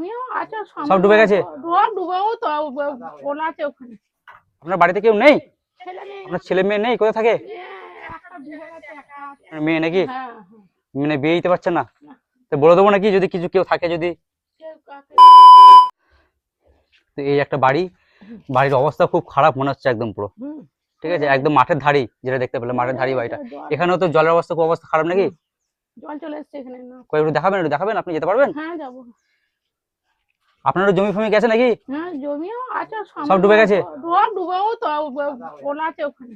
জমিও আছে সব ডুবে গেছে? সব ডুবেও তো ওলা আছে ওখানে। আপনার বাড়িতে কেউ নেই? আপনার ছেলে মেয়ে নেই? কোথায় থাকে? মেয়ে নাকি? মানে বিয়ে দিতে পারছেন না। তো বলে দেবো নাকি যদি কিছু কেউ থাকে যদি? তো এই একটা বাড়ি বাড়ির অবস্থা খুব খারাপ মনে হচ্ছে একদম পুরো। ঠিক আছে একদম মাঠের ধারি যেটা দেখতে পেলে মাঠের ধারি বাড়িটা। এখানেও তো জলের অবস্থা খুব অবস্থা খারাপ নাকি? জল চলে এসছে এখানে দেখাবেন একটু দেখাবেন আপনি যেতে পারবেন? হ্যাঁ যাব। আপনারও জমি ফমি গেছে নাকি? হ্যাঁ জমিও আছে সব ডুবে গেছে? সব ডুবেও তো আছে ওখানে।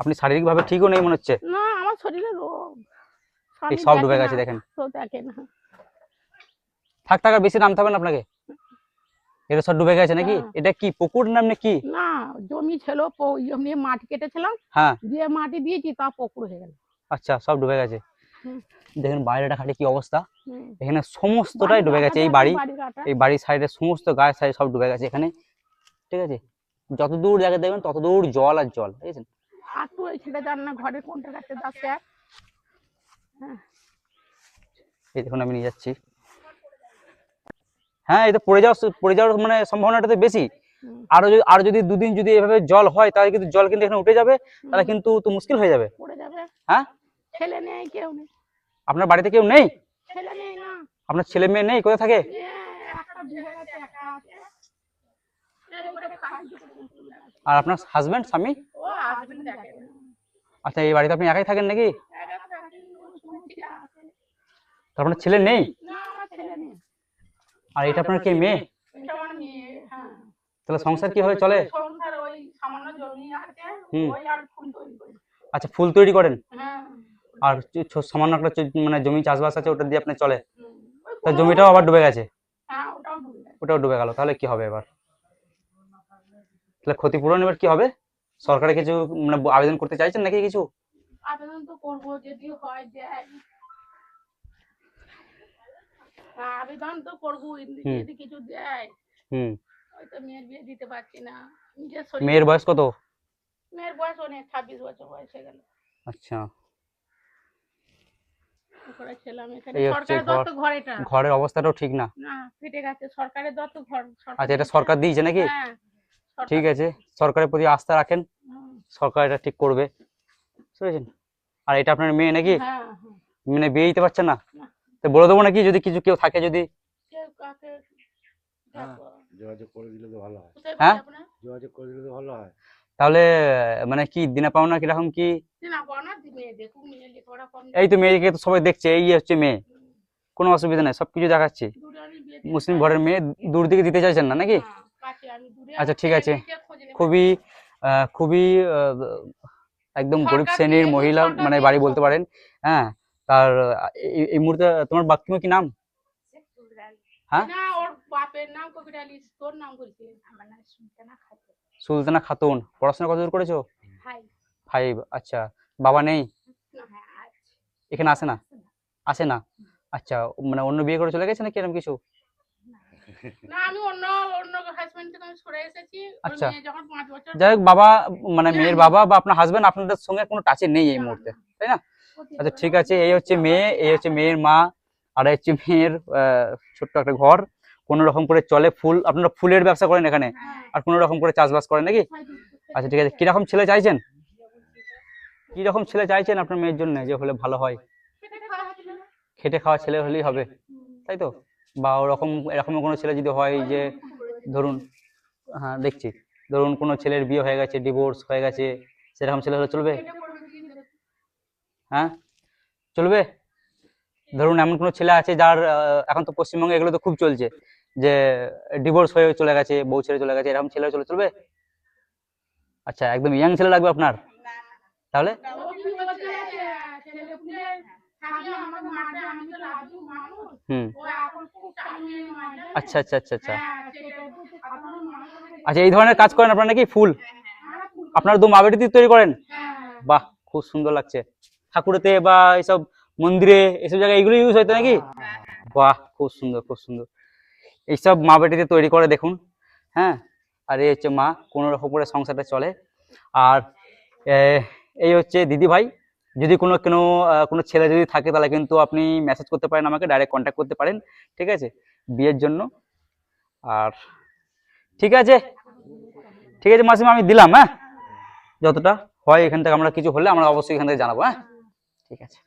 আপনি শারীরিকভাবে ঠিকও নেই মনে হচ্ছে? না আমার শরীরে রোগ। সব ডুবে গেছে দেখেন। থাক থাকার বেশি নামতে হবে না আপনাকে। এটা সব ডুবে গেছে নাকি? হ্যাঁ। এটা কি পুকুর নাম কি? না জমি ছিল জমি মাটি কেটেছিলাম। হ্যাঁ। দিয়ে মাটি দিয়েছি তা পুকুর হয়ে গেল। আচ্ছা সব ডুবে গেছে। দেখেন বাইরেটা খাটে কি অবস্থা? এখানে সমস্তটাই ডুবে গেছে। এই বাড়ি এই বাড়ির সাইডে সমস্ত গায়ের সাইডে সব ডুবে গেছে এখানে। ঠিক আছে? যত দূর জায়গা দেখবেন তত দূর জল আর জল বুঝেছেন আর তুই ছেলে জান না ঘরে কোনটা কাছে যাচ্ছে? এই দেখুন আমি নিয়ে যাচ্ছি। হ্যাঁ পড়ে যাওয়ার পড়ে যাওয়ার মানে সম্ভাবনাটা তো বেশি। আরও যদি আরও যদি দুদিন যদি এভাবে জল হয় তাহলে কিন্তু জল কিন্তু এখানে উঠে যাবে। তাহলে কিন্তু তো মুশকিল হয়ে যাবে। পড়ে যাবে। হ্যাঁ? ছেলে নেই কেউ নেই। আপনার বাড়িতে কেউ নেই? ছেলে নেই না। আপনার ছেলে মেয়ে নেই? কোথায় থাকে। আর আপনার হাজবেন্ড স্বামী। আচ্ছা এই বাড়িতে আপনি একাই থাকেন নাকি। তো আপনার ছেলে নেই? না আমার ছেলে নেই। আর এটা আপনার কি মেয়ে? হ্যাঁ। তাহলে সংসার কীভাবে চলে? আচ্ছা ফুল তৈরি করেন? হ্যাঁ। আর সামান্য একটা মানে জমি চাষবাস আছে ওটা দিয়ে আপনি চলে। তা জমিটাও আবার ডুবে গেছে? হ্যাঁ ওটাও ডুবে গেছে। ওটাও ডুবে গেল তাহলে কি হবে এবার? তাহলে ক্ষতিপূরণ এবার কি হবে? সরকারে কিছু মানে আবেদন করতে চাইছেন নাকি কিছু? আবেদন তো করব যদি হয় দেয় হ্যাঁ, আবেদন তো করব যদি কিছু দেয় হুম। হয়তো মেয়ের বিয়ে দিতে পারছি না। মেয়ের বয়স কত? মেয়ের বয়স অনেক ছাব্বিশ বছর বয়স হয়ে গেল। আচ্ছা। করে ছিলাম এখানে। সরকারের দত্ত ঘর। এটা ঘরের অবস্থাটাও ঠিক না। না ফেটে গেছে। সরকারের দত্ত ঘর আচ্ছা এটা সরকার দিয়েছে নাকি? হ্যাঁ ঠিক আছে। সরকারের প্রতি আস্থা রাখেন। সরকার এটা ঠিক করবে। বুঝেছেন? আর এটা আপনার মেয়ে নাকি? মানে বিয়ে দিতে পারছেন না? না। তো বলে দেবো নাকি যদি কিছু কেউ থাকে যদি? হ্যাঁ। যোগাযোগ করে দিলে তো ভালো হয়। হ্যাঁ? যোগাযোগ করে দিলে তো ভালো হয়। তাহলে মানে কি দিনে পাওনা কীরকম কি? না বনা মেয়ে দেখুক মেয়ে লেখাপড়া কম এই তো মেয়েকে তো সবাই দেখছে এই হচ্ছে মেয়ে। কোনো অসুবিধা নেই সবকিছু দেখাচ্ছি। মুসলিম ঘরের মেয়ে দূর দিকে দিতে চাইছেন না নাকি? আচ্ছা, ঠিক আছে। খুবই খুবই একদম গরিব শ্রেণির মহিলা মানে বাড়ি বলতে পারেন হ্যাঁ তার এই- মুহূর্তে তোমার বাক্যমে কি নাম? হ্যাঁ? না ওর বাপের নাম কবির আলী তোর নাম বলছি। আমার নাম সুলতানা খাতুন। পড়াশোনা কতদূর করেছ? ফাইভ আচ্ছা বাবা নেই। এখানে আসে না? আসে না? আচ্ছা মানে অন্য বিয়ে করে চলে গেছে নাকি এরকম কিছু? আচ্ছা। যাই হোক বাবা মানে মেয়ের বাবা বা আপনার হাজবেন্ড আপনাদের সঙ্গে কোনো টাচে নেই এই মুহূর্তে তাই না? আচ্ছা ঠিক আছে এই হচ্ছে মেয়ে এই হচ্ছে মেয়ের মা আর এই হচ্ছে মেয়ের ছোট্ট একটা ঘর। কোনো রকম করে চলে ফুল আপনারা ফুলের ব্যবসা করেন এখানে? হ্যাঁ, আর কোনো রকম করে চাষবাস করেন নাকি? আচ্ছা ঠিক আছে কীরকম ছেলে চাইছেন? কীরকম ছেলে চাইছেন আপনার মেয়ের জন্য যে হলে ভালো হয়? খেটে খাওয়া ছেলে হলেই হবে, তাই তো? বা ওরকম এরকম কোনো ছেলে যদি হয় যে ধরুন হ্যাঁ দেখছি, ধরুন কোনো ছেলের বিয়ে হয়ে গেছে ডিভোর্স হয়ে গেছে, সেরকম ছেলে হলে চলবে? হ্যাঁ? চলবে? ধরুন এমন কোনো ছেলে আছে যার এখন তো পশ্চিমবঙ্গে এগুলো তো খুব চলছে, যে ডিভোর্স হয়ে চলে গেছে, বউ ছেড়ে চলে গেছে, এরকম ছেলে চলে চলবে? আচ্ছা একদম ইয়াং ছেলে লাগবে আপনার? তাহলে? হুম। আচ্ছা আচ্ছা আচ্ছা আচ্ছা। আচ্ছা এই ধরনের কাজ করেন আপনারা নাকি? ফুল? আপনারা দু মাবেটি তৈরি করেন? বাহ, খুব সুন্দর লাগছে। ঠাকুরেতে বা এইসব মন্দিরে, এসব জায়গায় এগুলো ইউজ হয়তো নাকি? বাহ, খুব সুন্দর খুব সুন্দর। এইসব মা বেটিতে তৈরি করে দেখুন হ্যাঁ? আর এই হচ্ছে মা কোনো রকম করে সংসারটা চলে। আর এই হচ্ছে দিদি ভাই। যদি কোনো কোনো কোনো ছেলে যদি থাকে তাহলে কিন্তু আপনি মেসেজ করতে পারেন আমাকে ডাইরেক্ট কন্ট্যাক্ট করতে পারেন, ঠিক আছে? বিয়ের জন্য। আর ঠিক আছে? ঠিক আছে মাসিমা, আমি দিলাম হ্যাঁ? যতটা হয় এখান থেকে আমরা কিছু হলে আমরা অবশ্যই এখান থেকে জানাব হ্যাঁ? ঠিক আছে।